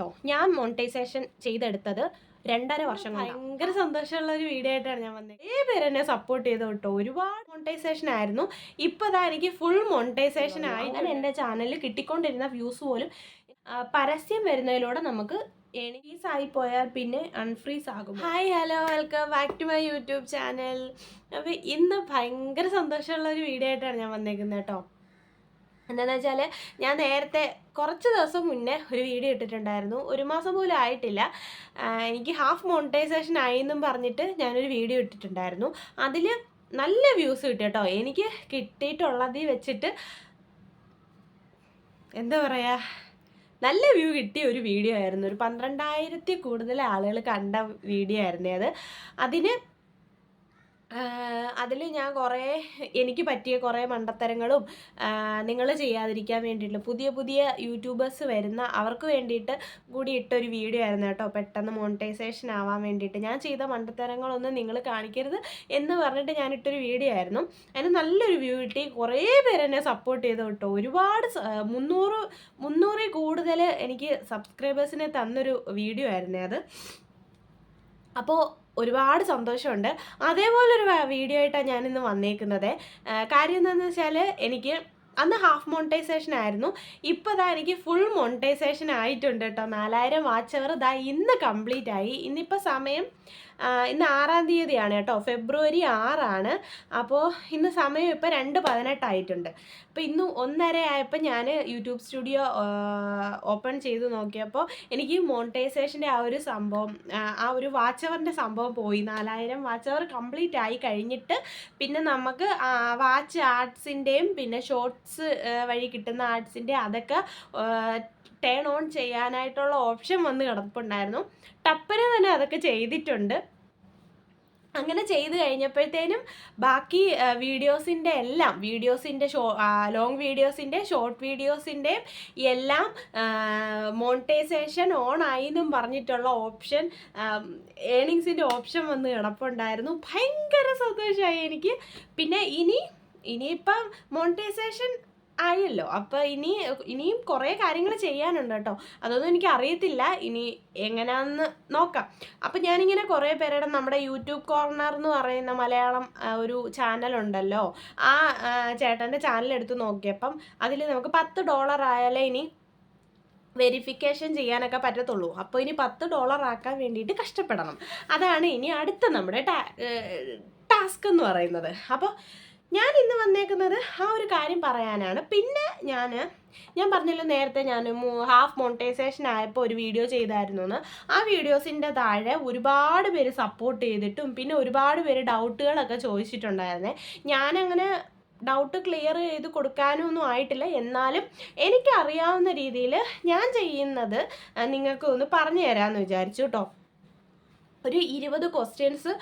കേട്ടോ. ഞാൻ മോണിറ്റൈസേഷൻ ചെയ്തെടുത്തത് രണ്ടര വർഷം കൊണ്ട്. ഭയങ്കര സന്തോഷമുള്ള ഒരു വീഡിയോ ആയിട്ടാണ് ഞാൻ വന്നത് ഏ പേര് എന്നെ സപ്പോർട്ട് ചെയ്ത് കേട്ടോ ഒരുപാട് മോണിറ്റൈസേഷൻ ആയിരുന്നു. ഇപ്പൊ ഇതാ എനിക്ക് ഫുൾ മോണിറ്റൈസേഷൻ ആയി. അങ്ങനെ എന്റെ ചാനലിൽ കിട്ടിക്കൊണ്ടിരുന്ന വ്യൂസ് പോലും പരസ്യം വരുന്നതിലൂടെ നമുക്ക് എണീസ് ആയി പോയാൽ പിന്നെ അൺഫ്രീസ് ആകും. Hi hello welcome back to my YouTube channel അപ്പോൾ ഇന്ന് ഭയങ്കര സന്തോഷമുള്ള ഒരു വീഡിയോ ആയിട്ടാണ് ഞാൻ വന്നേക്കുന്നത് കേട്ടോ എന്താണെന്ന് വെച്ചാൽ ഞാൻ നേരത്തെ കുറച്ച് ദിവസം മുന്നേ ഒരു വീഡിയോ ഇട്ടിട്ടുണ്ടായിരുന്നു. ഒരു മാസം പോലും ആയിട്ടില്ല. എനിക്ക് ഹാഫ് മോണിറ്റൈസേഷൻ ആയി എന്നും പറഞ്ഞിട്ട് ഞാനൊരു വീഡിയോ ഇട്ടിട്ടുണ്ടായിരുന്നു. അതിൽ നല്ല വ്യൂസ് കിട്ടി കേട്ടോ എനിക്ക് കിട്ടിയിട്ടുള്ളതിൽ വെച്ചിട്ട് എന്താ പറയുക നല്ല വ്യൂ കിട്ടിയ ഒരു വീഡിയോ ആയിരുന്നു. ഒരു പന്ത്രണ്ടായിരത്തി കൂടുതൽ ആളുകൾ കണ്ട വീഡിയോ ആയിരുന്നേ അത്. അതിന് അതിൽ ഞാൻ കുറേ എനിക്ക് പറ്റിയ കുറേ മണ്ടത്തരങ്ങളും നിങ്ങൾ ചെയ്യാതിരിക്കാൻ വേണ്ടിയിട്ട് പുതിയ പുതിയ യൂട്യൂബേഴ്സ് വരുന്ന അവർക്ക് വേണ്ടിയിട്ട് കൂടി ഇട്ടൊരു വീഡിയോ ആയിരുന്നു കേട്ടോ. പെട്ടെന്ന് മോണിറ്റൈസേഷൻ ആവാൻ വേണ്ടിയിട്ട്. ഞാൻ ചെയ്ത മണ്ടത്തരങ്ങളൊന്നും നിങ്ങൾ കാണിക്കരുത് എന്ന് പറഞ്ഞിട്ട് ഞാൻ ഇട്ടൊരു വീഡിയോ ആയിരുന്നു. അതിന് നല്ലൊരു വ്യൂ കിട്ടി. കുറേ പേര് എന്നെ സപ്പോർട്ട് ചെയ്തു കേട്ടോ. ഒരുപാട് മുന്നൂറ് മുന്നൂറിൽ കൂടുതൽ എനിക്ക് സബ്സ്ക്രൈബേഴ്സിനെ തന്നൊരു വീഡിയോ ആയിരുന്നേ അത്. അപ്പോൾ ഒരുപാട് സന്തോഷമുണ്ട്. അതേപോലൊരു വീഡിയോ ആയിട്ടാണ് ഞാനിന്ന് വന്നേക്കുന്നത്. കാര്യം എന്താണെന്ന് വെച്ചാൽ എനിക്ക് അന്ന് ഹാഫ് മോണിറ്റൈസേഷൻ ആയിരുന്നു. ഇപ്പോൾ ദാ എനിക്ക് ഫുൾ മോണിറ്റൈസേഷൻ ആയിട്ടുണ്ട് കേട്ടോ നാലായിരം വാച്ച് അവർ ദാ ഇന്ന് കംപ്ലീറ്റ് ആയി. ഇന്നിപ്പോൾ സമയം ഇന്ന് ആറാം തീയതിയാണ് കേട്ടോ. ഫെബ്രുവരി ആറാണ്. അപ്പോൾ ഇന്ന് സമയം ഇപ്പോൾ രണ്ട് പതിനെട്ടായിട്ടുണ്ട്. അപ്പോൾ ഇന്ന് ഒന്നര ആയപ്പോൾ ഞാൻ യൂട്യൂബ് സ്റ്റുഡിയോ ഓപ്പൺ ചെയ്ത് നോക്കിയപ്പോൾ എനിക്ക് മോണിറ്റൈസേഷന്റെ ആ ഒരു സംഭവം ആ, ഒരു വാച്ച് അവറിന്റെ സംഭവം പോയി. നാലായിരം വാച്ച് അവർ കംപ്ലീറ്റ് ആയി കഴിഞ്ഞിട്ട് പിന്നെ നമുക്ക് വാച്ച് ആർട്സിന്റെയും പിന്നെ ഷോർട്സ് വഴി കിട്ടുന്ന ആർട്സിന്റെ അതൊക്കെ ടേൺ ഓൺ ചെയ്യാനായിട്ടുള്ള ഓപ്ഷൻ വന്ന് കിടപ്പുണ്ടായിരുന്നു. ടപ്പന് തന്നെ അതൊക്കെ ചെയ്തിട്ടുണ്ട്. അങ്ങനെ ചെയ്ത് കഴിഞ്ഞപ്പോഴത്തേനും ബാക്കി വീഡിയോസിന്റെ എല്ലാം വീഡിയോസിന്റെ ഷോ ലോങ് വീഡിയോസിന്റെ ഷോർട്ട് വീഡിയോസിന്റെ എല്ലാം മോണിറ്റൈസേഷൻ ഓൺ ആയി എന്നും പറഞ്ഞിട്ടുള്ള ഓപ്ഷൻ ഏണിങ്സിന്റെ ഓപ്ഷൻ വന്ന് കിടപ്പുണ്ടായിരുന്നു. ഭയങ്കര സന്തോഷമായി എനിക്ക്. പിന്നെ ഇനി ഇനിയിപ്പം മോണിറ്റൈസേഷൻ ആയല്ലോ. അപ്പോൾ ഇനി ഇനിയും കുറേ കാര്യങ്ങൾ ചെയ്യാനുണ്ട് കേട്ടോ. അതൊന്നും എനിക്ക് അറിയത്തില്ല. ഇനി എങ്ങനെയാണെന്ന് നോക്കാം. അപ്പം ഞാനിങ്ങനെ കുറേ പേരുടെ നമ്മുടെ യൂട്യൂബ് കോർണർ എന്ന് പറയുന്ന മലയാളം ഒരു ചാനലുണ്ടല്ലോ ആ ചേട്ടന്റെ ചാനൽ എടുത്ത് നോക്കിയപ്പം അതിൽ നമുക്ക് പത്ത് ഡോളർ ആയാലേ ഇനി വെരിഫിക്കേഷൻ ചെയ്യാനൊക്കെ പറ്റത്തുള്ളൂ. അപ്പോൾ ഇനി പത്ത് ഡോളർ ആക്കാൻ വേണ്ടിയിട്ട് കഷ്ടപ്പെടണം. അതാണ് ഇനി അടുത്ത നമ്മുടെ ടാസ്ക് എന്ന് പറയുന്നത്. അപ്പോൾ ഞാൻ ഇന്ന് വന്നേക്കുന്നത് ആ ഒരു കാര്യം പറയാനാണ്. പിന്നെ ഞാൻ ഞാൻ പറഞ്ഞല്ലോ നേരത്തെ ഞാൻ ഹാഫ് മോണിറ്റൈസേഷൻ ആയപ്പോൾ ഒരു വീഡിയോ ചെയ്തായിരുന്നു എന്ന് ആ വീഡിയോസിന്റെ താഴെ ഒരുപാട് പേര് സപ്പോർട്ട് ചെയ്തിട്ടും പിന്നെ ഒരുപാട് പേര് ഡൗട്ടുകളൊക്കെ ചോദിച്ചിട്ടുണ്ടായിരുന്നേ. ഞാനങ്ങനെ ഡൗട്ട് ക്ലിയർ ചെയ്ത് കൊടുക്കാനൊന്നും ആയിട്ടില്ല. എന്നാലും എനിക്കറിയാവുന്ന രീതിയിൽ ഞാൻ ചെയ്യുന്നത് നിങ്ങൾക്ക് ഒന്ന് പറഞ്ഞു തരാമെന്ന് വിചാരിച്ചു കേട്ടോ ഒരു ഇരുപത് ക്വസ്റ്റ്യൻസ്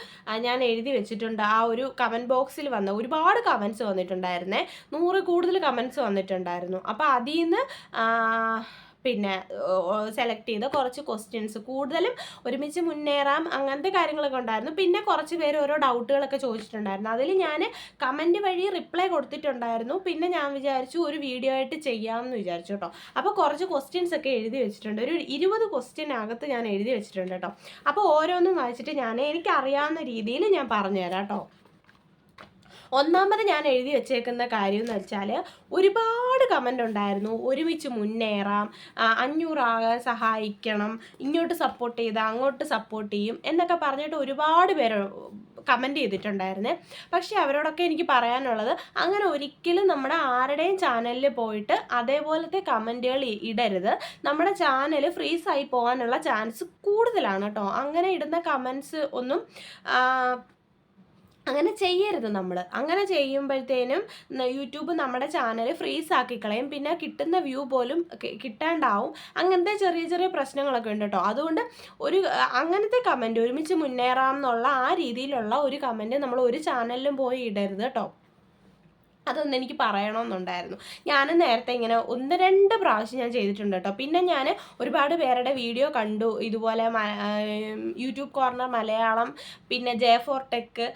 ഞാൻ എഴുതി വെച്ചിട്ടുണ്ട്. ആ ഒരു കമന്റ് ബോക്സിൽ വന്ന ഒരുപാട് കമൻസ് വന്നിട്ടുണ്ടായിരുന്നേ. നൂറ് കൂടുതൽ കമൻസ് വന്നിട്ടുണ്ടായിരുന്നു. അപ്പോൾ അതിൽ നിന്ന് പിന്നെ സെലക്ട് ചെയ്ത കുറച്ച് ക്വസ്റ്റ്യൻസ് കൂടുതലും ഒരുമിച്ച് മുന്നേറാം അങ്ങനത്തെ കാര്യങ്ങളൊക്കെ ഉണ്ടായിരുന്നു. പിന്നെ കുറച്ച് പേര് ഓരോ ഡൗട്ടുകളൊക്കെ ചോദിച്ചിട്ടുണ്ടായിരുന്നു. അതിൽ ഞാൻ കമന്റ് വഴി റിപ്ലൈ കൊടുത്തിട്ടുണ്ടായിരുന്നു. പിന്നെ ഞാൻ വിചാരിച്ചു ഒരു വീഡിയോ ആയിട്ട് ചെയ്യാമെന്ന് വിചാരിച്ചു കേട്ടോ. അപ്പോൾ കുറച്ച് ക്വസ്റ്റ്യൻസ് ഒക്കെ എഴുതി വെച്ചിട്ടുണ്ട്. ഒരു ഇരുപത് ക്വസ്റ്റ്യൻ അകത്ത് ഞാൻ എഴുതി വെച്ചിട്ടുണ്ട് കേട്ടോ. അപ്പോൾ ഓരോന്നും വായിച്ചിട്ട് ഞാൻ എനിക്കറിയാവുന്ന രീതിയിൽ ഞാൻ പറഞ്ഞുതരാം കേട്ടോ. ഒന്നാമത് ഞാൻ എഴുതി വെച്ചേക്കുന്ന കാര്യം എന്ന് വെച്ചാൽ ഒരുപാട് കമന്റ് ഉണ്ടായിരുന്നു. ഒരുമിച്ച് മുന്നേറാം അഞ്ഞൂറാകാൻ സഹായിക്കണം ഇങ്ങോട്ട് സപ്പോർട്ട് ചെയ്താൽ അങ്ങോട്ട് സപ്പോർട്ട് ചെയ്യും എന്നൊക്കെ പറഞ്ഞിട്ട് ഒരുപാട് പേര് കമന്റ് ചെയ്തിട്ടുണ്ടായിരുന്നേ. പക്ഷേ അവരോടൊക്കെ എനിക്ക് പറയാനുള്ളത് അങ്ങനെ ഒരിക്കലും നമ്മുടെ ആരുടെയും ചാനലിൽ പോയിട്ട് അതേപോലത്തെ കമന്റുകൾ ഇടരുത്. നമ്മുടെ ചാനൽ ഫ്രീസ് ആയി പോകാനുള്ള ചാൻസ് കൂടുതലാണ് കേട്ടോ അങ്ങനെ ഇടുന്ന കമൻസ് ഒന്നും അങ്ങനെ ചെയ്യരുത് നമ്മൾ അങ്ങനെ ചെയ്യുമ്പോഴത്തേനും യൂട്യൂബ് നമ്മുടെ ചാനൽ ഫ്രീസ് ആക്കി കളയും പിന്നെ കിട്ടുന്ന വ്യൂ പോലും കിട്ടാണ്ടാവും. അങ്ങനത്തെ ചെറിയ ചെറിയ പ്രശ്നങ്ങളൊക്കെ ഉണ്ട് കേട്ടോ അതുകൊണ്ട് ഒരു അങ്ങനത്തെ കമന്റ് ഒരുമിച്ച് മുന്നേറാം എന്നുള്ള ആ രീതിയിലുള്ള ഒരു കമന്റ് നമ്മൾ ഒരു ചാനലിലും പോയി ഇടരുത് കേട്ടോ അതൊന്നും എനിക്ക് പറയണമെന്നുണ്ടായിരുന്നു. ഞാൻ നേരത്തെ ഇങ്ങനെ ഒന്ന് രണ്ട് പ്രാവശ്യം ഞാൻ ചെയ്തിട്ടുണ്ട് കേട്ടോ. പിന്നെ ഞാൻ ഒരുപാട് പേരുടെ വീഡിയോ കണ്ടു. ഇതുപോലെ യൂട്യൂബ് കോർണർ മലയാളം പിന്നെ ജെ ഫോർ ടെക്ക്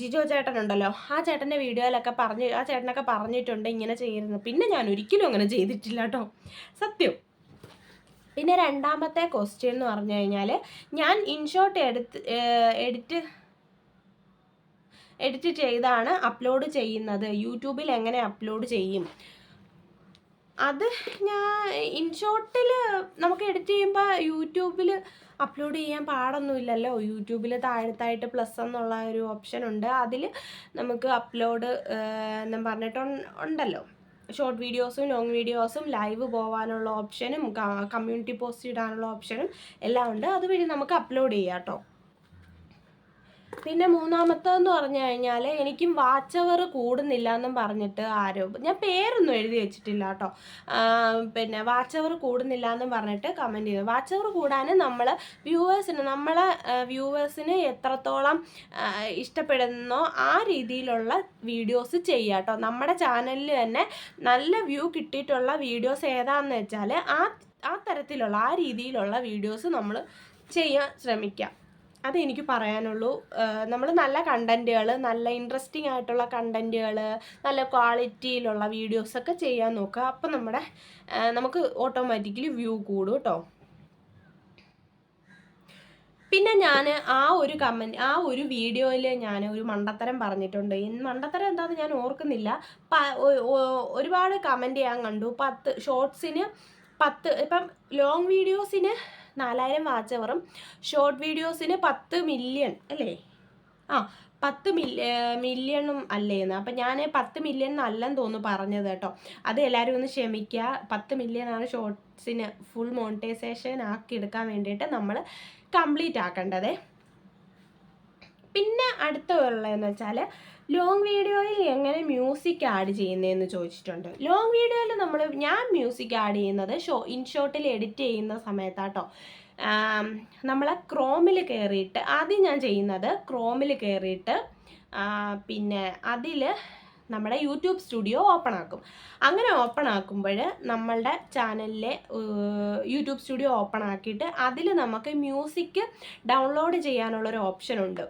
ജിജോ ചേട്ടനുണ്ടല്ലോ. ആ ചേട്ടന്റെ വീഡിയോയിലൊക്കെ പറഞ്ഞ് ആ ചേട്ടനൊക്കെ പറഞ്ഞിട്ടുണ്ട് ഇങ്ങനെ ചെയ്യരുത്. പിന്നെ ഞാൻ ഒരിക്കലും അങ്ങനെ ചെയ്തിട്ടില്ല കേട്ടോ. സത്യം. പിന്നെ രണ്ടാമത്തെ ക്വസ്റ്റ്യൻ എന്ന് പറഞ്ഞു കഴിഞ്ഞാൽ ഞാൻ ഇൻഷോട്ട് എടുത്ത് എഡിറ്റ് എഡിറ്റ് ചെയ്താണ് അപ്ലോഡ് ചെയ്യുന്നത്. യൂട്യൂബിൽ എങ്ങനെ അപ്ലോഡ് ചെയ്യും? അത് ഞാൻ ഇൻഷോട്ടിൽ നമുക്ക് എഡിറ്റ് ചെയ്യുമ്പോൾ യൂട്യൂബിൽ അപ്ലോഡ് ചെയ്യാൻ പാടൊന്നുമില്ലല്ലോ. യൂട്യൂബിൽ താഴത്തായിട്ട് പ്ലസ് എന്നുള്ള ഒരു ഓപ്ഷൻ ഉണ്ട്. അതിൽ നമുക്ക് അപ്ലോഡ് എന്നും പറഞ്ഞിട്ട് ഉണ്ടല്ലോ. ഷോർട്ട് വീഡിയോസും ലോങ് വീഡിയോസും ലൈവ് പോകാനുള്ള ഓപ്ഷനും കമ്മ്യൂണിറ്റി പോസ്റ്റ് ഇടാനുള്ള ഓപ്ഷനും എല്ലാം ഉണ്ട്. അതുവഴി നമുക്ക് അപ്ലോഡ് ചെയ്യാം കേട്ടോ പിന്നെ മൂന്നാമത്തതെന്ന് പറഞ്ഞു കഴിഞ്ഞാൽ എനിക്കും വാച്ചവർ കൂടുന്നില്ല എന്നും പറഞ്ഞിട്ട് ആരോ ഞാൻ പേരൊന്നും എഴുതി വെച്ചിട്ടില്ല കേട്ടോ. പിന്നെ വാച്ചവർ കൂടുന്നില്ല എന്നും പറഞ്ഞിട്ട് കമന്റ് ചെയ്തു. വാച്ചവർ കൂടാൻ നമ്മൾ വ്യൂവേഴ്സിന് നമ്മളെ വ്യൂവേഴ്സിന് എത്രത്തോളം ഇഷ്ടപ്പെടുന്നോ ആ രീതിയിലുള്ള വീഡിയോസ് ചെയ്യുക കേട്ടോ. നമ്മുടെ ചാനലിൽ തന്നെ നല്ല വ്യൂ കിട്ടിയിട്ടുള്ള വീഡിയോസ് ഏതാണെന്ന് വെച്ചാൽ ആ ആ തരത്തിലുള്ള ആ രീതിയിലുള്ള വീഡിയോസ് നമ്മൾ ചെയ്യാൻ ശ്രമിക്കാം. അതെനിക്ക് പറയാനുള്ളൂ. നമ്മൾ നല്ല കണ്ടന്റുകൾ നല്ല ഇൻട്രസ്റ്റിംഗ് ആയിട്ടുള്ള കണ്ടന്റുകൾ നല്ല ക്വാളിറ്റിയിലുള്ള വീഡിയോസൊക്കെ ചെയ്യാൻ നോക്കുക. അപ്പോൾ നമ്മുടെ നമുക്ക് ഓട്ടോമാറ്റിക്കലി വ്യൂ കൂടും കേട്ടോ പിന്നെ ഞാൻ ആ ഒരു കമന്റ് ആ ഒരു വീഡിയോയിൽ ഞാൻ ഒരു മണ്ടത്തരം പറഞ്ഞിട്ടുണ്ട്. മണ്ടത്തരം എന്താണെന്ന് ഞാൻ ഓർക്കുന്നില്ല. ഒരുപാട് കമന്റ് ചെയ്യാൻ കണ്ടു. പത്ത് ഷോർട്സിന് പത്ത് ഇപ്പം ലോങ് വീഡിയോസിന് നാലായിരം വാച്ച് അവറും ഷോർട്ട് വീഡിയോസിന് പത്ത് മില്യൺ അല്ലേ? ആ പത്ത് മില്യ മില്യണും അല്ലേന്ന്. അപ്പം ഞാൻ പത്ത് മില്യൺ അല്ലെന്ന് തോന്നുന്നു പറഞ്ഞത് കേട്ടോ. അത് എല്ലാവരും ഒന്ന് ക്ഷമിക്കുക പത്ത് മില്യണാണ് ആണ് ഷോർട്സിന് ഫുൾ മോണിറ്റൈസേഷൻ ആക്കി എടുക്കാൻ വേണ്ടിയിട്ട് നമ്മൾ കംപ്ലീറ്റ് ആക്കേണ്ടത്. പിന്നെ അടുത്ത ഉള്ളതെന്ന് വെച്ചാൽ ലോങ് വീഡിയോയിൽ എങ്ങനെ മ്യൂസിക് ആഡ് ചെയ്യുന്നതെന്ന് ചോദിച്ചിട്ടുണ്ട്. ലോങ് വീഡിയോയിൽ നമ്മൾ ഞാൻ മ്യൂസിക് ആഡ് ചെയ്യുന്നത് ഷോ ഇൻഷോട്ടിൽ എഡിറ്റ് ചെയ്യുന്ന സമയത്താട്ടോ. നമ്മൾ ക്രോമിൽ കയറിയിട്ട് ആദ്യം ഞാൻ ചെയ്യുന്നത് ക്രോമിൽ കയറിയിട്ട് പിന്നെ അതിൽ നമ്മുടെ യൂട്യൂബ് സ്റ്റുഡിയോ ഓപ്പൺ ആക്കും. അങ്ങനെ ഓപ്പൺ ആക്കുമ്പോൾ നമ്മളുടെ ചാനലിലെ യൂട്യൂബ് സ്റ്റുഡിയോ ഓപ്പൺ ആക്കിയിട്ട് അതിൽ നമുക്ക് മ്യൂസിക് ഡൗൺലോഡ് ചെയ്യാനുള്ളൊരു ഓപ്ഷൻ ഉണ്ട്.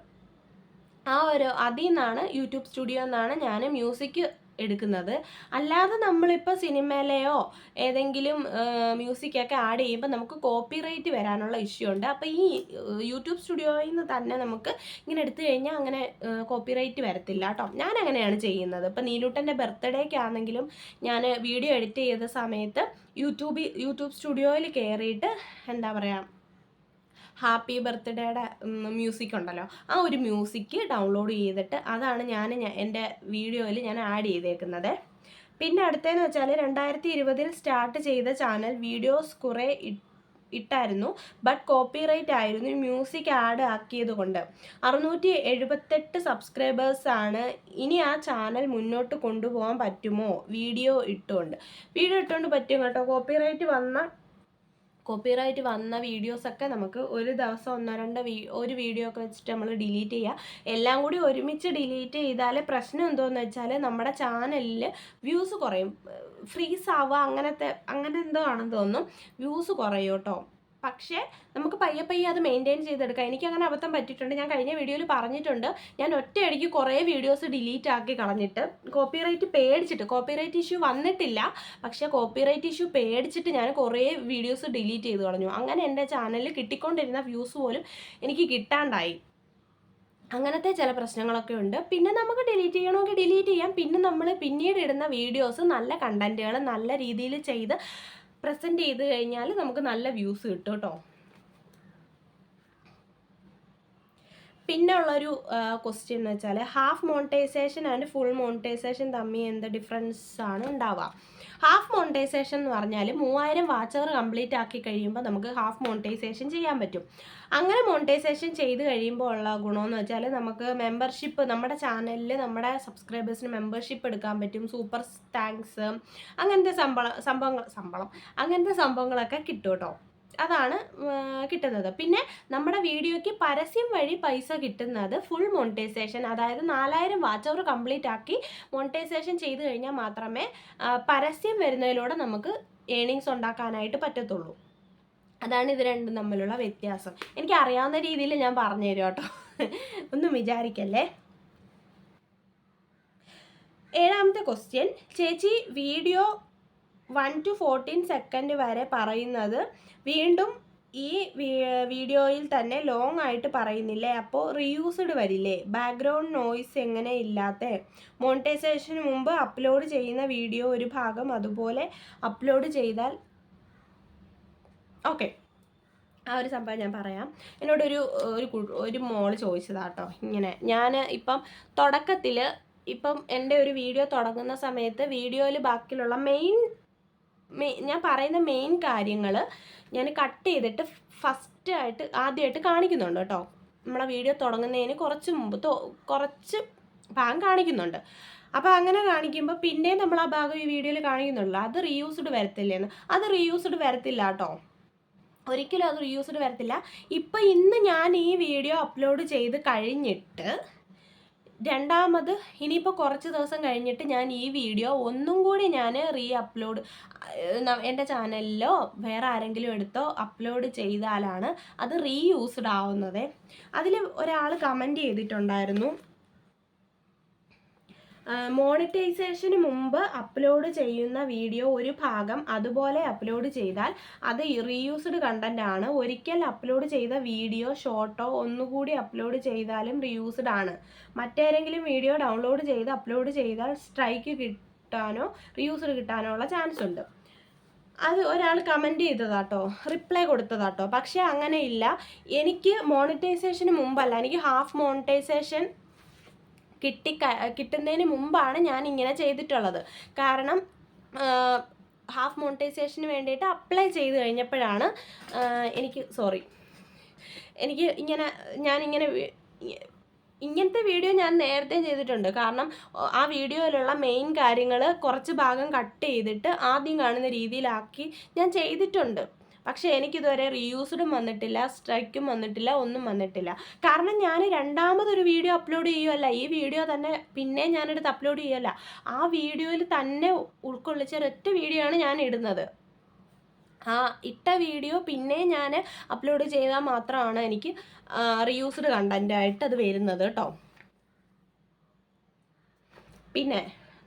ആ ഒരു അതിൽ നിന്നാണ് യൂട്യൂബ് സ്റ്റുഡിയോ എന്നാണ് ഞാൻ മ്യൂസിക് എടുക്കുന്നത്. അല്ലാതെ നമ്മളിപ്പോൾ സിനിമയിലെയോ ഏതെങ്കിലും മ്യൂസിക്കൊക്കെ ആഡ് ചെയ്യുമ്പോൾ നമുക്ക് കോപ്പി റൈറ്റ് വരാനുള്ള ഇഷ്യൂ ഉണ്ട്. അപ്പോൾ ഈ യൂട്യൂബ് സ്റ്റുഡിയോയിൽ നിന്ന് തന്നെ നമുക്ക് ഇങ്ങനെ എടുത്തു കഴിഞ്ഞാൽ അങ്ങനെ കോപ്പി റൈറ്റ് വരത്തില്ല കേട്ടോ. ഞാൻ അങ്ങനെയാണ് ചെയ്യുന്നത്. ഇപ്പോൾ നീലൂട്ടന്റെ ബർത്ത്ഡേക്ക് ആണെങ്കിലും ഞാൻ വീഡിയോ എഡിറ്റ് ചെയ്ത സമയത്ത് യൂട്യൂബ് യൂട്യൂബ് സ്റ്റുഡിയോയിൽ കയറിയിട്ട് എന്താ പറയുക ഹാപ്പി ബർത്ത്ഡേയുടെ മ്യൂസിക് ഉണ്ടല്ലോ. ആ ഒരു മ്യൂസിക് ഡൗൺലോഡ് ചെയ്തിട്ട് അതാണ് ഞാൻ എന്റെ വീഡിയോയിൽ ഞാൻ ആഡ് ചെയ്തേക്കുന്നത്. പിന്നെ അടുത്തതെന്ന് വെച്ചാൽ രണ്ടായിരത്തി ഇരുപതിൽ സ്റ്റാർട്ട് ചെയ്ത ചാനൽ വീഡിയോസ് കുറേ ഇട്ടായിരുന്നു. ബട്ട് കോപ്പിറൈറ്റ് ആയിരുന്നു. മ്യൂസിക് ആഡ് ആക്കിയത് കൊണ്ട്. അറുന്നൂറ്റി എഴുപത്തെട്ട് സബ്സ്ക്രൈബേഴ്സാണ് ഇനി ആ ചാനൽ മുന്നോട്ട് കൊണ്ടുപോകാൻ പറ്റുമോ? വീഡിയോ ഇട്ടുകൊണ്ട് വീഡിയോ ഇട്ടുകൊണ്ട് പറ്റും കേട്ടോ. കോപ്പിറൈറ്റ് വന്ന കോപ്പിറൈറ്റ് വന്ന വീഡിയോസൊക്കെ നമുക്ക് ഒരു ദിവസം ഒന്നോ രണ്ടോ വീ ഒരു വീഡിയോ ഒക്കെ വെച്ചിട്ട് നമ്മൾ ഡിലീറ്റ് ചെയ്യുക എല്ലാം കൂടി ഒരുമിച്ച് ഡിലീറ്റ് ചെയ്താൽ പ്രശ്നം എന്തോന്ന് വെച്ചാൽ നമ്മുടെ ചാനലിൽ വ്യൂസ് കുറയും. ഫ്രീസ് ആവുക അങ്ങനത്തെ അങ്ങനെ എന്തോ ആണെന്ന് തോന്നും. വ്യൂസ് കുറയും കേട്ടോ. പക്ഷേ നമുക്ക് പയ്യെ പയ്യെ അത് മെയിന്റെയിൻ ചെയ്തെടുക്കാം. എനിക്ക് അങ്ങനെ അബദ്ധം പറ്റിയിട്ടുണ്ട്. ഞാൻ കഴിഞ്ഞ വീഡിയോയിൽ പറഞ്ഞിട്ടുണ്ട്. ഞാൻ ഒറ്റയടിക്ക് കുറേ വീഡിയോസ് ഡിലീറ്റ് ആക്കി കളഞ്ഞിട്ട് കോപ്പിറൈറ്റ് പേടിച്ചിട്ട് കോപ്പിറൈറ്റ് ഇഷ്യൂ വന്നിട്ടില്ല. പക്ഷേ കോപ്പിറൈറ്റ് ഇഷ്യൂ പേടിച്ചിട്ട് ഞാൻ കുറേ വീഡിയോസ് ഡിലീറ്റ് ചെയ്ത് കളഞ്ഞു. അങ്ങനെ എന്റെ ചാനലിൽ കിട്ടിക്കൊണ്ടിരുന്ന വ്യൂസ് പോലും എനിക്ക് കിട്ടാണ്ടായി. അങ്ങനത്തെ ചില പ്രശ്നങ്ങളൊക്കെ ഉണ്ട്. പിന്നെ നമുക്ക് ഡിലീറ്റ് ചെയ്യണമെങ്കിൽ ഡിലീറ്റ് ചെയ്യാം. പിന്നെ നമ്മൾ പിന്നീട് ഇടുന്ന വീഡിയോസ് നല്ല കണ്ടന്റുകൾ നല്ല രീതിയിൽ ചെയ്ത് പ്രസന്റ് ചെയ്ത് കഴിഞ്ഞാൽ നമുക്ക് നല്ല വ്യൂസ് കിട്ടും കേട്ടോ പിന്നെ ഉള്ളൊരു ക്വസ്റ്റ്യൻ എന്ന് വെച്ചാൽ half monetization and full monetization തമ്മിൽ എന്ത് ഡിഫറൻസ് ആണ് ഉണ്ടാവുക? ഹാഫ് മോണിറ്റൈസേഷൻ എന്ന് പറഞ്ഞാൽ മൂവായിരം വാച്ചവർ കംപ്ലീറ്റ് ആക്കി കഴിയുമ്പോൾ നമുക്ക് ഹാഫ് മോണിറ്റൈസേഷൻ ചെയ്യാൻ പറ്റും. അങ്ങനെ മോണിറ്റൈസേഷൻ ചെയ്ത് കഴിയുമ്പോൾ ഉള്ള ഗുണമെന്ന് വെച്ചാൽ നമുക്ക് മെമ്പർഷിപ്പ് നമ്മുടെ ചാനലിൽ നമ്മുടെ സബ്സ്ക്രൈബേഴ്സിന് മെമ്പർഷിപ്പ് എടുക്കാൻ പറ്റും. സൂപ്പർ താങ്ക്സ് അങ്ങനത്തെ സംഭവം സംഭവങ്ങൾ സംഭവം. അങ്ങനത്തെ സംഭവങ്ങളൊക്കെ കിട്ടും കേട്ടോ അതാണ് കിട്ടുന്നത്. പിന്നെ നമ്മുടെ വീഡിയോയ്ക്ക് പരസ്യം വഴി പൈസ കിട്ടുന്നത് ഫുൾ മോണിറ്റൈസേഷൻ അതായത് നാലായിരം വാച്ച് അവർ കംപ്ലീറ്റ് ആക്കി മോണിറ്റൈസേഷൻ ചെയ്തു കഴിഞ്ഞാൽ മാത്രമേ പരസ്യം വരുന്നതിലൂടെ നമുക്ക് ഏണിങ്സ് ഉണ്ടാക്കാനായിട്ട് പറ്റത്തുള്ളൂ. അതാണ് ഇത് രണ്ടും തമ്മിലുള്ള വ്യത്യാസം. എനിക്ക് അറിയാവുന്ന രീതിയിൽ ഞാൻ പറഞ്ഞു തരും കേട്ടോ. ഒന്നും വിചാരിക്കല്ലേ? ഏഴാമത്തെ ക്വസ്റ്റ്യൻ ചേച്ചി video one two fourteen second വരെ പറയുന്നത്. വീണ്ടും ഈ വീഡിയോയിൽ തന്നെ ലോങ് ആയിട്ട് പറയുന്നില്ലേ? അപ്പോൾ റീയൂസ്ഡ് വരില്ലേ? ബാക്ക്ഗ്രൗണ്ട് നോയ്സ് എങ്ങനെ ഇല്ലാത്ത? മോണിറ്റൈസേഷന് മുമ്പ് അപ്ലോഡ് ചെയ്യുന്ന വീഡിയോ ഒരു ഭാഗം അതുപോലെ അപ്ലോഡ് ചെയ്താൽ ഓക്കെ ആ ഒരു സംഭവം ഞാൻ പറയാം. എന്നോടൊരു ഒരു ഒരു മോൾ ചോദിച്ചതാട്ടോ ഇങ്ങനെ ഞാൻ ഇപ്പം തുടക്കത്തിൽ ഇപ്പം എന്റെ ഒരു വീഡിയോ തുടങ്ങുന്ന സമയത്ത് വീഡിയോയിൽ ബാക്കിയുള്ള മെയിൻ ഞാൻ പറയുന്ന മെയിൻ കാര്യങ്ങൾ ഞാൻ കട്ട് ചെയ്തിട്ട് ഫസ്റ്റ് ആയിട്ട് ആദ്യമായിട്ട് കാണിക്കുന്നുണ്ട് കേട്ടോ. നമ്മളെ വീഡിയോ തുടങ്ങുന്നതിന് കുറച്ച് മുമ്പ് കുറച്ച് ഭാഗം കാണിക്കുന്നുണ്ട്. അപ്പോൾ അങ്ങനെ കാണിക്കുമ്പോൾ പിന്നെയും നമ്മൾ ആ ഭാഗം ഈ വീഡിയോയിൽ കാണിക്കുന്നുള്ളൂ അത് റീയൂസ്ഡ് വരത്തില്ലെന്ന്. അത് റീയൂസ്ഡ് വരത്തില്ല കേട്ടോ. ഒരിക്കലും അത് റീയൂസ്ഡ് വരത്തില്ല. ഇപ്പം ഇന്ന് ഞാൻ ഈ വീഡിയോ അപ്ലോഡ് ചെയ്ത് കഴിഞ്ഞിട്ട് രണ്ടാമത് ഇനിയിപ്പോൾ കുറച്ച് ദിവസം കഴിഞ്ഞിട്ട് ഞാൻ ഈ വീഡിയോ ഒന്നും കൂടി ഞാൻ റീ അപ്ലോഡ് എന്റെ ചാനലിലോ വേറെ ആരെങ്കിലും എടുത്തോ അപ്ലോഡ് ചെയ്താലാണ് അത് റീയൂസ്ഡ് ആവുന്നത്. അതിൽ ഒരാൾ കമന്റ് ചെയ്തിട്ടുണ്ടായിരുന്നു. മോണിറ്റൈസേഷന് മുമ്പ് അപ്ലോഡ് ചെയ്യുന്ന വീഡിയോ ഒരു ഭാഗം അതുപോലെ അപ്ലോഡ് ചെയ്താൽ അത് റീയൂസ്ഡ് കണ്ടന്റ് ആണ്. ഒരിക്കൽ അപ്ലോഡ് ചെയ്ത വീഡിയോ ഷോർട്ടോ ഒന്നുകൂടി അപ്ലോഡ് ചെയ്താലും റീയൂസ്ഡ് ആണ്. മറ്റേതെങ്കിലും വീഡിയോ ഡൗൺലോഡ് ചെയ്ത് അപ്ലോഡ് ചെയ്താൽ സ്ട്രൈക്ക് കിട്ടാനോ റീയൂസ്ഡ് കിട്ടാനോ ഉള്ള ചാൻസ് ഉണ്ട്. അത് ഒരാൾ കമന്റ് ചെയ്തതാട്ടോ റിപ്ലൈ കൊടുത്തതാട്ടോ. പക്ഷേ അങ്ങനെയില്ല എനിക്ക് മോണിറ്റൈസേഷന് മുമ്പല്ല. എനിക്ക് ഹാഫ് മോണിറ്റൈസേഷൻ കിട്ടി കിട്ടുന്നതിന് മുമ്പാണ് ഞാൻ ഇങ്ങനെ ചെയ്തിട്ടുള്ളത്. കാരണം ഹാഫ് മോണിറ്റൈസേഷന് വേണ്ടിയിട്ട് അപ്ലൈ ചെയ്ത് കഴിഞ്ഞപ്പോഴാണ് എനിക്ക് സോറി എനിക്ക് ഇങ്ങനെ ഞാനിങ്ങനെ ഇങ്ങനത്തെ വീഡിയോ ഞാൻ നേരത്തെ ചെയ്തിട്ടുണ്ട്. കാരണം ആ വീഡിയോയിലുള്ള മെയിൻ കാര്യങ്ങൾ കുറച്ച് ഭാഗം കട്ട് ചെയ്തിട്ട് ആദ്യം കാണുന്ന രീതിയിലാക്കി ഞാൻ ചെയ്തിട്ടുണ്ട്. പക്ഷേ എനിക്കിതുവരെ റീയൂസ്ഡും വന്നിട്ടില്ല സ്ട്രൈക്കും വന്നിട്ടില്ല ഒന്നും വന്നിട്ടില്ല. കാരണം ഞാൻ രണ്ടാമതൊരു വീഡിയോ അപ്ലോഡ് ചെയ്യുമല്ല ഈ വീഡിയോ തന്നെ പിന്നെ ഞാനെടുത്ത് അപ്ലോഡ് ചെയ്യുമല്ല ആ വീഡിയോയിൽ തന്നെ ഉൾക്കൊള്ളിച്ച ഒരൊറ്റ വീഡിയോ ആണ് ഞാൻ ഇടുന്നത്. ആ ഇട്ട വീഡിയോ പിന്നെ ഞാൻ അപ്ലോഡ് ചെയ്താൽ മാത്രമാണ് എനിക്ക് റീയൂസ്ഡ് കണ്ടന്റ് ആയിട്ട് അത് വരുന്നത് കേട്ടോ പിന്നെ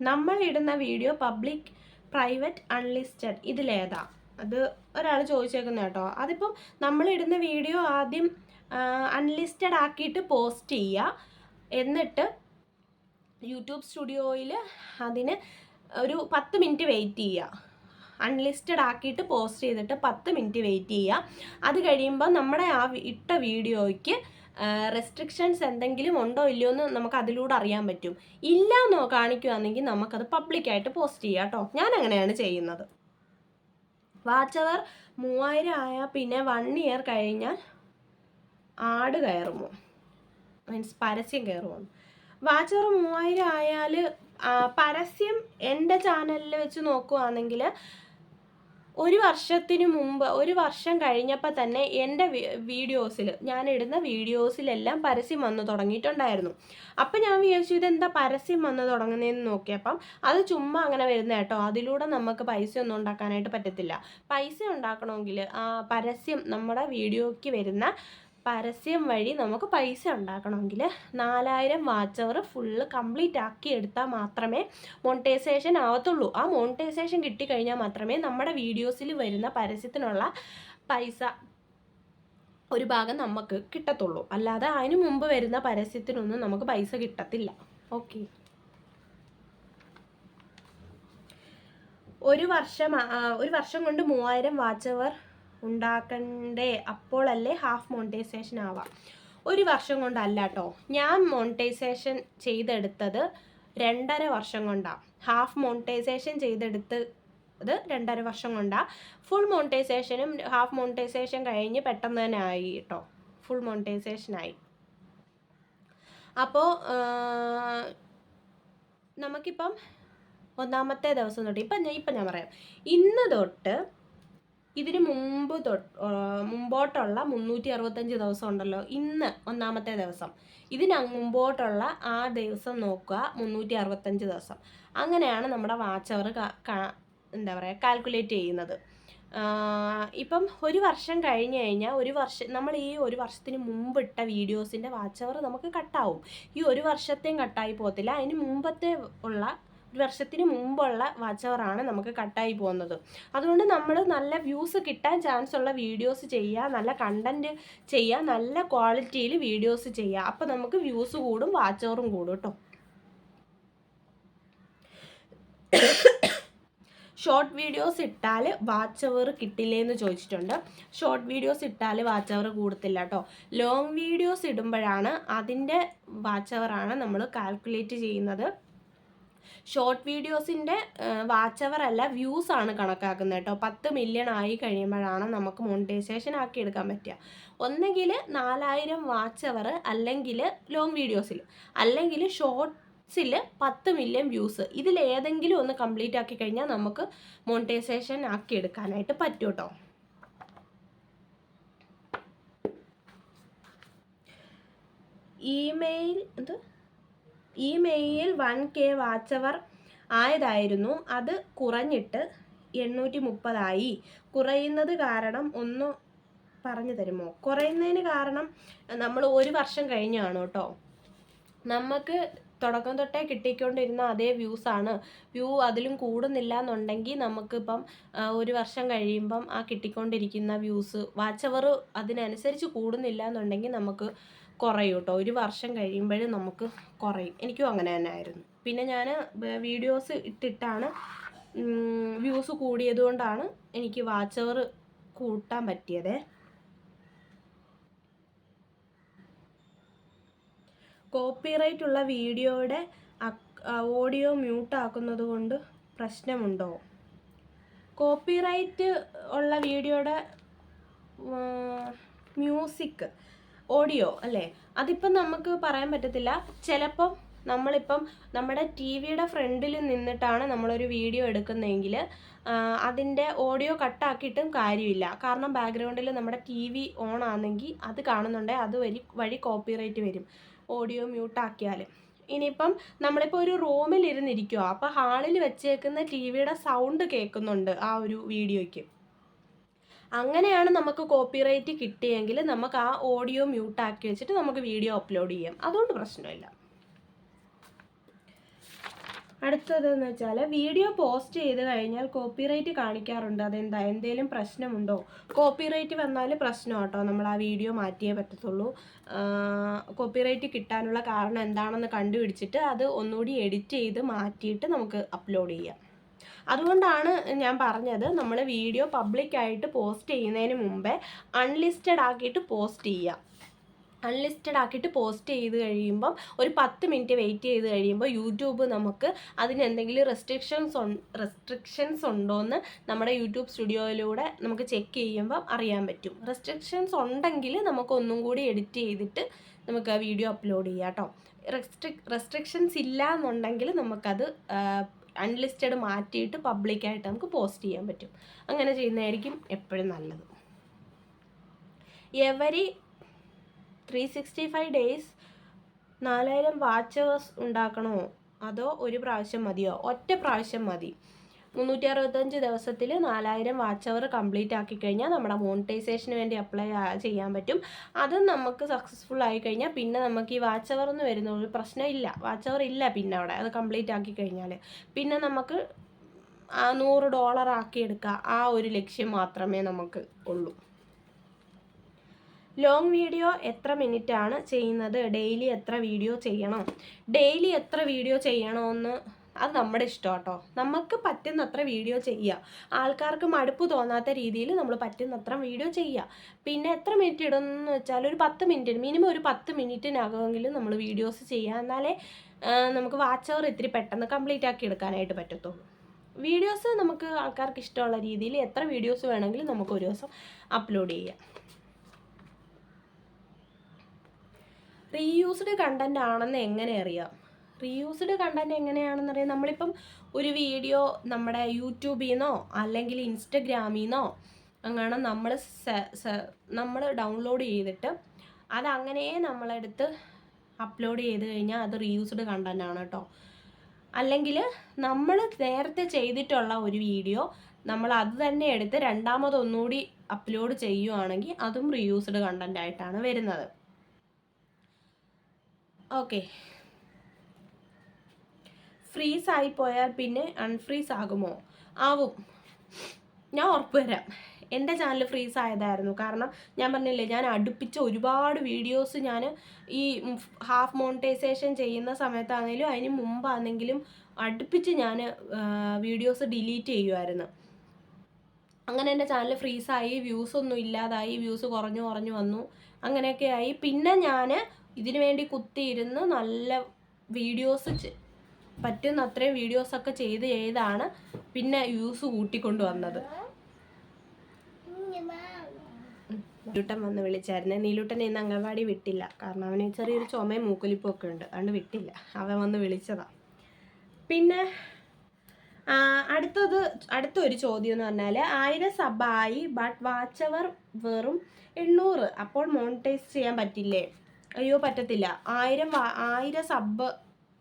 നമ്മൾ ഇടുന്ന വീഡിയോ പബ്ലിക് പ്രൈവറ്റ് അൺലിസ്റ്റഡ് ഇതിലേതാ? അത് ഒരാൾ ചോദിച്ചേക്കുന്നത് കേട്ടോ. അതിപ്പം നമ്മളിടുന്ന വീഡിയോ ആദ്യം അൺലിസ്റ്റഡ് ആക്കിയിട്ട് പോസ്റ്റ് ചെയ്യുക എന്നിട്ട് യൂട്യൂബ് സ്റ്റുഡിയോയിൽ അതിന് ഒരു പത്ത് മിനിറ്റ് വെയിറ്റ് ചെയ്യുക അൺലിസ്റ്റഡ് ആക്കിയിട്ട് പോസ്റ്റ് ചെയ്തിട്ട് പത്ത് മിനിറ്റ് വെയിറ്റ് ചെയ്യുക അത് കഴിയുമ്പോൾ നമ്മുടെ ആ ഇട്ട വീഡിയോയ്ക്ക് റെസ്ട്രിക്ഷൻസ് എന്തെങ്കിലും ഉണ്ടോ ഇല്ലയോ എന്ന് നമുക്ക് അതിലൂടെ അറിയാൻ പറ്റും. ഇല്ല എന്നോ കാണിക്കുകയാണെങ്കിൽ നമുക്കത് പബ്ലിക്കായിട്ട് പോസ്റ്റ് ചെയ്യാം കേട്ടോ ഞാൻ അങ്ങനെയാണ് ചെയ്യുന്നത്. വാച്ച് അവർ മൂവായിരം ആയാൽ പിന്നെ വൺ ഇയർ കഴിഞ്ഞാൽ ആട് കയറുമോ മീൻസ് പരസ്യം കയറുമോ വാച്ച് അവർ മൂവായിരം ആയാൽ പരസ്യം എന്റെ ചാനലിൽ വെച്ച് നോക്കുവാണെങ്കിൽ ഒരു വർഷത്തിന് മുമ്പ് ഒരു വർഷം കഴിഞ്ഞപ്പോൾ തന്നെ എന്റെ വീഡിയോസിൽ ഞാൻ ഇടുന്ന വീഡിയോസിലെല്ലാം പരസ്യം വന്നു തുടങ്ങിയിട്ടുണ്ടായിരുന്നു. അപ്പം ഞാൻ വിചാരിച്ചു ഇതെന്താ പരസ്യം വന്ന് തുടങ്ങുന്നതെന്ന് നോക്കിയപ്പം അത് ചുമ്മാ അങ്ങനെ വരുന്ന കേട്ടോ. അതിലൂടെ നമുക്ക് പൈസ ഒന്നും ഉണ്ടാക്കാനായിട്ട് പറ്റത്തില്ല. പൈസ ഉണ്ടാക്കണമെങ്കിൽ പരസ്യം നമ്മുടെ വീഡിയോയ്ക്ക് വരുന്ന പരസ്യം വഴി നമുക്ക് പൈസ ഉണ്ടാക്കണമെങ്കിൽ നാലായിരം വാച്ച് അവർ ഫുള്ള് കംപ്ലീറ്റ് ആക്കി എടുത്താൽ മാത്രമേ മോണിറ്റൈസേഷൻ ആവത്തുള്ളൂ. ആ മോണിറ്റൈസേഷൻ കിട്ടിക്കഴിഞ്ഞാൽ മാത്രമേ നമ്മുടെ വീഡിയോസിൽ വരുന്ന പരസ്യത്തിനുള്ള പൈസ ഒരു ഭാഗം നമുക്ക് കിട്ടത്തുള്ളൂ. അല്ലാതെ അതിനു മുമ്പ് വരുന്ന പരസ്യത്തിനൊന്നും നമുക്ക് പൈസ കിട്ടത്തില്ല. ഓക്കെ ഒരു വർഷം ഒരു വർഷം കൊണ്ട് മൂവായിരം വാച്ച് അവർ ഉണ്ടാക്കണ്ടേ? അപ്പോഴല്ലേ ഹാഫ് മോണിറ്റൈസേഷൻ ആവാം ഒരു വർഷം കൊണ്ടല്ല കേട്ടോ ഞാൻ മോണിറ്റൈസേഷൻ ചെയ്തെടുത്തത് രണ്ടര വർഷം കൊണ്ടാണ് ഹാഫ് മോണിറ്റൈസേഷൻ ചെയ്തെടുത്ത് അത് രണ്ടര വർഷം കൊണ്ടാണ് ഫുൾ മോണിറ്റൈസേഷനും ഹാഫ് മോണിറ്റൈസേഷൻ കഴിഞ്ഞ് പെട്ടെന്ന് തന്നെ ആയി കേട്ടോ ഫുൾ മോണിറ്റൈസേഷനായി അപ്പോൾ നമുക്കിപ്പം ഒന്നാമത്തെ ദിവസം തൊട്ട് ഇപ്പം ഞാൻ ഇപ്പം ഞാൻ പറയാം. ഇന്ന് തൊട്ട് ഇതിന് മുമ്പ് മുമ്പോട്ടുള്ള മുന്നൂറ്റി അറുപത്തഞ്ച് ദിവസം ഉണ്ടല്ലോ ഇന്ന് ഒന്നാമത്തെ ദിവസം. ഇതിന് മുമ്പോട്ടുള്ള ആ ദിവസം നോക്കുക മുന്നൂറ്റി അറുപത്തഞ്ച് ദിവസം. അങ്ങനെയാണ് നമ്മുടെ വാച്ച് അവർ എന്താ പറയുക കാൽക്കുലേറ്റ് ചെയ്യുന്നത്. ഇപ്പം ഒരു വർഷം കഴിഞ്ഞ് കഴിഞ്ഞാൽ ഒരു വർഷം നമ്മൾ ഈ ഒരു വർഷത്തിന് മുമ്പ് ഇട്ട വീഡിയോസിന്റെ വാച്ച് അവർ നമുക്ക് കട്ടാവും ഈ ഒരു വർഷത്തെയും കട്ടായി പോകത്തില്ല. അതിന് മുമ്പത്തെ ഉള്ള വർഷത്തിന് മുമ്പുള്ള വാച്ച് അവറാണ് നമുക്ക് കട്ടായി പോകുന്നത്. അതുകൊണ്ട് നമ്മൾ നല്ല വ്യൂസ് കിട്ടാൻ ചാൻസ് ഉള്ള വീഡിയോസ് ചെയ്യുക നല്ല കണ്ടന്റ് ചെയ്യുക നല്ല ക്വാളിറ്റിയിൽ വീഡിയോസ് ചെയ്യുക അപ്പോൾ നമുക്ക് വ്യൂസ് കൂടും വാച്ച് അവറും കൂടും കേട്ടോ. ഷോർട്ട് വീഡിയോസ് ഇട്ടാൽ വാച്ച് അവർ കിട്ടില്ലേ എന്ന് ചോദിച്ചിട്ടുണ്ട്. ഷോർട്ട് വീഡിയോസ് ഇട്ടാൽ വാച്ച് അവർ കൂടത്തില്ല കേട്ടോ. ലോങ് വീഡിയോസ് ഇടുമ്പോഴാണ് അതിന്റെ വാച്ച് അവറാണ് നമ്മൾ കാൽക്കുലേറ്റ് ചെയ്യുന്നത്. ഷോർട്ട് വീഡിയോസിന്റെ വാച്ച് അവർ അല്ല വ്യൂസ് ആണ് കണക്കാക്കുന്നത് കേട്ടോ. പത്ത് മില്യൺ ആയി കഴിയുമ്പോഴാണ് നമുക്ക് മോണിറ്റൈസേഷൻ ആക്കി എടുക്കാൻ പറ്റുക. ഒന്നെങ്കിൽ നാലായിരം വാച്ച് അവർ അല്ലെങ്കിൽ ലോങ് വീഡിയോസിൽ അല്ലെങ്കിൽ ഷോർട്ട് സിൽ പത്ത് മില്യൺ വ്യൂസ്. ഇതിൽ ഏതെങ്കിലും ഒന്ന് കംപ്ലീറ്റ് ആക്കി കഴിഞ്ഞാൽ നമുക്ക് മോണിറ്റൈസേഷൻ ആക്കി എടുക്കാനായിട്ട് പറ്റും കേട്ടോ. ഇമെയിൽ ഇത് ഇമെയിൽ വൺ കെ വാച്ചവർ ആയതായിരുന്നു. അത് കുറഞ്ഞിട്ട് എണ്ണൂറ്റി മുപ്പതായി കുറയുന്നത് കാരണം ഒന്ന് പറഞ്ഞു തരുമോ? കുറയുന്നതിന് കാരണം നമ്മൾ ഒരു വർഷം കഴിഞ്ഞാണ് കേട്ടോ. നമുക്ക് തുടക്കം തൊട്ടേ കിട്ടിക്കൊണ്ടിരുന്ന അതേ വ്യൂസാണ് വ്യൂ അതിലും കൂടുന്നില്ല എന്നുണ്ടെങ്കിൽ നമുക്കിപ്പം ഒരു വർഷം കഴിയുമ്പം ആ കിട്ടിക്കൊണ്ടിരിക്കുന്ന വ്യൂസ് വാച്ചവർ അതിനനുസരിച്ച് കൂടുന്നില്ല എന്നുണ്ടെങ്കിൽ നമുക്ക് കുറയും കേട്ടോ ഒരു വർഷം കഴിയുമ്പോഴും നമുക്ക് കുറയും. എനിക്കും അങ്ങനെ തന്നെ ആയിരുന്നു. പിന്നെ ഞാൻ വീഡിയോസ് ഇട്ടിട്ടാണ് വ്യൂസ് കൂടിയത് കൊണ്ടാണ് എനിക്ക് വാച്ച് അവർ കൂട്ടാൻ പറ്റിയത്. കോപ്പിറൈറ്റ് ഉള്ള വീഡിയോയുടെ ഓഡിയോ മ്യൂട്ട് ആക്കുന്നത് കൊണ്ട് പ്രശ്നമുണ്ടോ? കോപ്പിറൈറ്റ് ഉള്ള വീഡിയോയുടെ മ്യൂസിക് ഓഡിയോ അല്ലേ? അതിപ്പം നമുക്ക് പറയാൻ പറ്റത്തില്ല. ചിലപ്പം നമ്മളിപ്പം നമ്മുടെ ടി വിയുടെ ഫ്രണ്ടിൽ നിന്നിട്ടാണ് നമ്മളൊരു വീഡിയോ എടുക്കുന്നതെങ്കിൽ അതിന്റെ ഓഡിയോ കട്ടാക്കിയിട്ടും കാര്യമില്ല. കാരണം ബാക്ക്ഗ്രൗണ്ടിൽ നമ്മുടെ ടി വി ഓൺ ആണെങ്കിൽ അത് കാണുന്നുണ്ടെങ്കിൽ അത് വഴി വഴി കോപ്പിറൈറ്റ് വരും. ഓഡിയോ മ്യൂട്ടാക്കിയാൽ. ഇനിയിപ്പം നമ്മളിപ്പോൾ ഒരു റൂമിൽ ഇരുന്നിരിക്കുക അപ്പോൾ ഹാളിൽ വെച്ചേക്കുന്ന ടി വിയുടെ സൗണ്ട് കേൾക്കുന്നുണ്ട് ആ ഒരു വീഡിയോയ്ക്ക്. അങ്ങനെയാണ് നമുക്ക് കോപ്പിറൈറ്റ് കിട്ടിയെങ്കിൽ നമുക്ക് ആ ഓഡിയോ മ്യൂട്ടാക്കി വെച്ചിട്ട് നമുക്ക് വീഡിയോ അപ്ലോഡ് ചെയ്യാം. അതുകൊണ്ട് പ്രശ്നമില്ല. അടുത്തതെന്ന് വെച്ചാൽ വീഡിയോ പോസ്റ്റ് ചെയ്ത് കഴിഞ്ഞാൽ കോപ്പിറൈറ്റ് കാണിക്കാറുണ്ട്. അതെന്താ? എന്തെങ്കിലും പ്രശ്നമുണ്ടോ? കോപ്പിറൈറ്റ് വന്നാൽ പ്രശ്നം കേട്ടോ നമ്മൾ ആ വീഡിയോ മാറ്റിയേ പറ്റത്തുള്ളൂ. കോപ്പിറൈറ്റ് കിട്ടാനുള്ള കാരണം എന്താണെന്ന് കണ്ടുപിടിച്ചിട്ട് അത് ഒന്നുകൂടി എഡിറ്റ് ചെയ്ത് മാറ്റിയിട്ട് നമുക്ക് അപ്ലോഡ് ചെയ്യാം. അതുകൊണ്ടാണ് ഞാൻ പറഞ്ഞത് നമ്മൾ വീഡിയോ പബ്ലിക്കായിട്ട് പോസ്റ്റ് ചെയ്യുന്നതിന് മുമ്പേ അൺലിസ്റ്റഡ് ആക്കിയിട്ട് പോസ്റ്റ് ചെയ്യുക. അൺലിസ്റ്റഡ് ആക്കിയിട്ട് പോസ്റ്റ് ചെയ്ത് കഴിയുമ്പം ഒരു പത്ത് മിനിറ്റ് വെയിറ്റ് ചെയ്ത് കഴിയുമ്പോൾ യൂട്യൂബ് നമുക്ക് അതിന് എന്തെങ്കിലും റെസ്ട്രിക്ഷൻസ് റെസ്ട്രിക്ഷൻസ് ഉണ്ടോയെന്ന് നമ്മുടെ യൂട്യൂബ് സ്റ്റുഡിയോയിലൂടെ നമുക്ക് ചെക്ക് ചെയ്യുമ്പം അറിയാൻ പറ്റും. റെസ്ട്രിക്ഷൻസ് ഉണ്ടെങ്കിൽ നമുക്ക് ഒന്നും കൂടി എഡിറ്റ് ചെയ്തിട്ട് നമുക്ക് ആ വീഡിയോ അപ്ലോഡ് ചെയ്യാം കേട്ടോ റെസ്ട്രിക് റെസ്ട്രിക്ഷൻസ് ഇല്ല എന്നുണ്ടെങ്കിൽ നമുക്കത് അൺലിസ്റ്റഡ് മാറ്റിയിട്ട് പബ്ലിക്കായിട്ട് നമുക്ക് പോസ്റ്റ് ചെയ്യാൻ പറ്റും. അങ്ങനെ ചെയ്യുന്നതായിരിക്കും എപ്പോഴും നല്ലത്. Every three sixty five days നാലായിരം വാച്ചേഴ്സ് ഉണ്ടാക്കണോ? അതോ ഒരു പ്രാവശ്യം മതിയോ? ഒറ്റ പ്രാവശ്യം മതി. മുന്നൂറ്റി അറുപത്തഞ്ച് ദിവസത്തിൽ നാലായിരം വാച്ച് അവർ കംപ്ലീറ്റ് ആക്കി കഴിഞ്ഞാൽ നമ്മുടെ മോണിറ്റൈസേഷന് വേണ്ടി അപ്ലൈ ചെയ്യാൻ പറ്റും. അത് നമുക്ക് സക്സസ്ഫുൾ ആയി കഴിഞ്ഞാൽ പിന്നെ നമുക്ക് ഈ വാച്ച് അവർ എന്ന് വരുന്ന ഒരു പ്രശ്നമില്ല വാച്ച് അവർ ഇല്ല പിന്നെ അവിടെ അത് കംപ്ലീറ്റ് ആക്കി കഴിഞ്ഞാൽ പിന്നെ നമുക്ക് ആ നൂറ് ഡോളർ ആക്കി എടുക്കുക ആ ഒരു ലക്ഷ്യം മാത്രമേ നമുക്ക് ഉള്ളൂ. ലോങ് വീഡിയോ എത്ര മിനിറ്റ് ആണ് ചെയ്യുന്നത്? ഡെയിലി എത്ര വീഡിയോ ചെയ്യണം? ഡെയിലി എത്ര വീഡിയോ ചെയ്യണമെന്ന് അത് നമ്മുടെ ഇഷ്ടം കേട്ടോ നമുക്ക് പറ്റുന്നത്ര വീഡിയോ ചെയ്യുക. ആൾക്കാർക്ക് മടുപ്പ് തോന്നാത്ത രീതിയിൽ നമ്മൾ പറ്റുന്നത്ര വീഡിയോ ചെയ്യുക. പിന്നെ എത്ര മിനിറ്റ് ഇടുന്നു വെച്ചാൽ ഒരു പത്ത് മിനിറ്റ് മിനിമം ഒരു പത്ത് മിനിറ്റിനകമെങ്കിലും നമ്മൾ വീഡിയോസ് ചെയ്യുക. എന്നാലേ നമുക്ക് വാച്ച് അവർ ഇത്തിരി പെട്ടെന്ന് കംപ്ലീറ്റ് ആക്കി എടുക്കാനായിട്ട് പറ്റത്തുള്ളൂ. വീഡിയോസ് നമുക്ക് ആൾക്കാർക്ക് ഇഷ്ടമുള്ള രീതിയിൽ എത്ര വീഡിയോസ് വേണമെങ്കിലും നമുക്ക് ഒരു ദിവസം അപ്ലോഡ് ചെയ്യാം. റീയൂസ്ഡ് കണ്ടന്റ് ആണെന്ന് എങ്ങനെ അറിയാം? റീയൂസ്ഡ് കണ്ടന്റ് എങ്ങനെയാണെന്ന് അറിയാം. നമ്മളിപ്പം ഒരു വീഡിയോ നമ്മുടെ യൂട്യൂബിൽ നിന്നോ അല്ലെങ്കിൽ ഇൻസ്റ്റഗ്രാമിൽ നിന്നോ അങ്ങനെ നമ്മൾ നമ്മൾ ഡൗൺലോഡ് ചെയ്തിട്ട് അതങ്ങനെ നമ്മളെടുത്ത് അപ്ലോഡ് ചെയ്ത് കഴിഞ്ഞാൽ അത് റീയൂസ്ഡ് കണ്ടന്റ് ആണ് കേട്ടോ അല്ലെങ്കിൽ നമ്മൾ നേരത്തെ ചെയ്തിട്ടുള്ള ഒരു വീഡിയോ നമ്മൾ അത് തന്നെ എടുത്ത് രണ്ടാമതൊന്നുകൂടി അപ്ലോഡ് ചെയ്യുവാണെങ്കിൽ അതും റീയൂസ്ഡ് കണ്ടന്റ് ആയിട്ടാണ് വരുന്നത്. ഓക്കെ ഫ്രീസ് ആയി പിന്നെ അൺഫ്രീസ് ആകുമോ ആവും. ഞാൻ ഉറപ്പ് തരാം. എന്റെ ചാനൽ ഫ്രീസ് ആയതായിരുന്നു കാരണം ഞാൻ പറഞ്ഞില്ലേ ഞാൻ അടുപ്പിച്ച ഒരുപാട് വീഡിയോസ് ഞാൻ ഈ ഹാഫ് മോണിറ്റൈസേഷൻ ചെയ്യുന്ന സമയത്താണെങ്കിലും അതിന് മുമ്പാണെങ്കിലും അടുപ്പിച്ച് ഞാൻ വീഡിയോസ് ഡിലീറ്റ് ചെയ്യുമായിരുന്നു. അങ്ങനെ എന്റെ ചാനൽ ഫ്രീസായി വ്യൂസ് ഒന്നും ഇല്ലാതായി വ്യൂസ് കുറഞ്ഞു കുറഞ്ഞു വന്നു. അങ്ങനെയൊക്കെ ആയി. പിന്നെ ഞാൻ ഇതിനു വേണ്ടി കുത്തിയിരുന്ന് നല്ല വീഡിയോസ് പറ്റുന്ന അത്രയും വീഡിയോസൊക്കെ ചെയ്ത് ചെയ്താണ് പിന്നെ യൂസ് കൂട്ടിക്കൊണ്ട് വന്നത്. നീലൂട്ടൻ വന്ന് വിളിച്ചായിരുന്നു. നീലൂട്ടൻ ഇന്ന് അംഗൻവാടി വിട്ടില്ല. കാരണം അവന് ചെറിയൊരു ചുമയും മൂക്കൊലിപ്പും ഒക്കെ ഉണ്ട്. അതുകൊണ്ട് വിട്ടില്ല. അവൻ വന്ന് വിളിച്ചതാ. പിന്നെ അടുത്തത് അടുത്തത് അടുത്തൊരു ചോദ്യം എന്ന് പറഞ്ഞാൽ ആയിരം സബായി ബട്ട് വാച്ച് അവർ വെറും എണ്ണൂറ്. അപ്പോൾ മോണിറ്റൈസ് ചെയ്യാൻ പറ്റില്ലേ? അയ്യോ പറ്റത്തില്ല. ആയിരം ആയിരം സബ്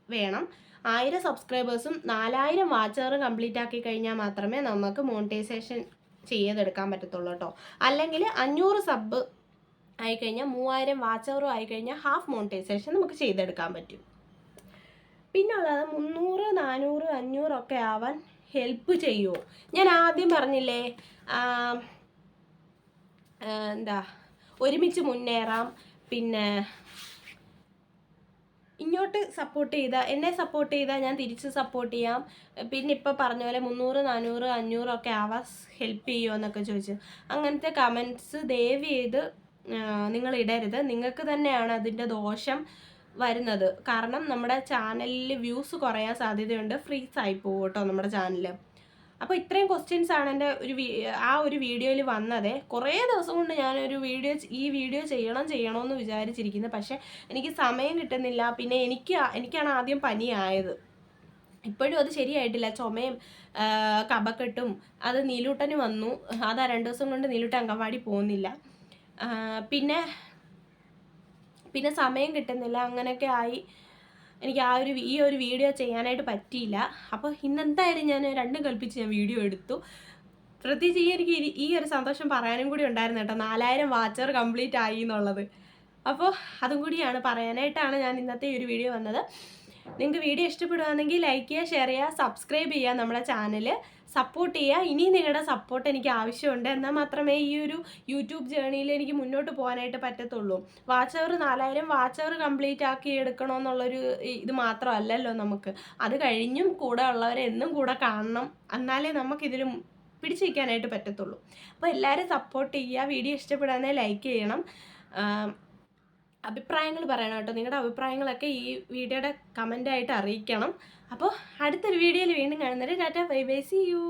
വേണം. ആയിരം സബ്സ്ക്രൈബേഴ്സും നാലായിരം വാച്ചവറും കംപ്ലീറ്റ് ആക്കി കഴിഞ്ഞാൽ മാത്രമേ നമുക്ക് മോണിറ്റൈസേഷൻ ചെയ്തെടുക്കാൻ പറ്റത്തുള്ളൂ കേട്ടോ. അല്ലെങ്കിൽ അഞ്ഞൂറ് സബ് ആയിക്കഴിഞ്ഞാൽ മൂവായിരം വാച്ചവറും ആയിക്കഴിഞ്ഞാൽ ഹാഫ് മോണിറ്റൈസേഷൻ നമുക്ക് ചെയ്തെടുക്കാൻ പറ്റും. പിന്നെ ഉള്ളത് മുന്നൂറ് നാനൂറ് അഞ്ഞൂറൊക്കെ ആവാൻ ഹെൽപ്പ് ചെയ്യുമോ ഞാൻ ആദ്യം പറഞ്ഞില്ലേ എന്താ ഒരുമിച്ച് മുന്നേറാം പിന്നെ ഇങ്ങോട്ട് സപ്പോർട്ട് ചെയ്താൽ എന്നെ സപ്പോർട്ട് ചെയ്താൽ ഞാൻ തിരിച്ച് സപ്പോർട്ട് ചെയ്യാം. പിന്നെ ഇപ്പോൾ പറഞ്ഞ പോലെ മുന്നൂറ് നാനൂറ് അഞ്ഞൂറൊക്കെ ആവാൻ ഹെൽപ്പ് ചെയ്യുമോ എന്നൊക്കെ ചോദിച്ചു. അങ്ങനത്തെ കമന്റ്സ് ദയവ് ചെയ്ത് നിങ്ങൾ ഇടരുത്. നിങ്ങൾക്ക് തന്നെയാണ് അതിന്റെ ദോഷം വരുന്നത്. കാരണം നമ്മുടെ ചാനലിൽ വ്യൂസ് കുറയാൻ സാധ്യതയുണ്ട്. ഫ്രീസ് ആയി പോകും കേട്ടോ നമ്മുടെ ചാനൽ അപ്പോൾ ഇത്രയും ക്വസ്റ്റ്യൻസ് ആണ് എന്റെ ഒരു ആ ഒരു വീഡിയോയിൽ വന്നത്. കുറേ ദിവസം കൊണ്ട് ഞാനൊരു വീഡിയോ ഈ വീഡിയോ ചെയ്യണം ചെയ്യണമെന്ന് വിചാരിച്ചിരിക്കുന്നത് പക്ഷേ എനിക്ക് സമയം കിട്ടുന്നില്ല. പിന്നെ എനിക്ക് എനിക്കാണ് ആദ്യം പനിയായത്. ഇപ്പോഴും അത് ശരിയായിട്ടില്ല. ചുമയും കബക്കെട്ടും അത് നീലൂട്ടന് വന്നു. അതാ രണ്ട് ദിവസം കൊണ്ട് നീലൂട്ടൻ അങ്കവാടി പോകുന്നില്ല. പിന്നെ പിന്നെ സമയം കിട്ടുന്നില്ല. അങ്ങനെയൊക്കെ ആയി. എനിക്ക് ആ ഒരു ഈ ഒരു വീഡിയോ ചെയ്യാനായിട്ട് പറ്റിയില്ല. അപ്പോൾ ഇന്നെന്തായാലും ഞാൻ രണ്ടും കൽപ്പിച്ച് ഞാൻ വീഡിയോ എടുത്തു. പ്രത്യേകിച്ച് ഈ എനിക്ക് ഈ ഒരു സന്തോഷം പറയാനും കൂടി ഉണ്ടായിരുന്നു കേട്ടോ. നാലായിരം വാച്ചർ കംപ്ലീറ്റ് ആയി എന്നുള്ളത്. അപ്പോൾ അതും കൂടിയാണ് പറയാനായിട്ടാണ് ഞാൻ ഇന്നത്തെ ഈ ഒരു വീഡിയോ വന്നത്. നിങ്ങൾക്ക് വീഡിയോ ഇഷ്ടപ്പെടുകയാണെങ്കിൽ ലൈക്ക് ചെയ്യുക ഷെയർ ചെയ്യുക സബ്സ്ക്രൈബ് ചെയ്യുക നമ്മുടെ ചാനൽ സപ്പോർട്ട് ചെയ്യുക. ഇനി നിങ്ങളുടെ സപ്പോർട്ട് എനിക്ക് ആവശ്യമുണ്ട്. എന്നാൽ മാത്രമേ ഈ ഒരു യൂട്യൂബ് ജേണിയിൽ എനിക്ക് മുന്നോട്ട് പോകാനായിട്ട് പറ്റത്തുള്ളൂ. വാച്ച് അവർ നാലായിരം വാച്ച് അവർ കംപ്ലീറ്റ് ആക്കി എടുക്കണമെന്നുള്ളൊരു ഇത് മാത്രമല്ലല്ലോ നമുക്ക്. അത് കഴിഞ്ഞും കൂടെ ഉള്ളവരെ എന്നും കൂടെ കാണണം. എന്നാലേ നമുക്കിതിൽ പിടിച്ചു നിൽക്കാനായിട്ട് പറ്റത്തുള്ളൂ. അപ്പോൾ എല്ലാവരും സപ്പോർട്ട് ചെയ്യുക. വീഡിയോ ഇഷ്ടപ്പെടാതെ ലൈക്ക് ചെയ്യണം. അഭിപ്രായങ്ങൾ പറയണം കേട്ടോ. നിങ്ങളുടെ അഭിപ്രായങ്ങളൊക്കെ ഈ വീഡിയോയുടെ കമന്റായിട്ട് അറിയിക്കണം. അപ്പോൾ അടുത്തൊരു വീഡിയോയിൽ വീണ്ടും കാണുന്നത് tata. Bye bye. See you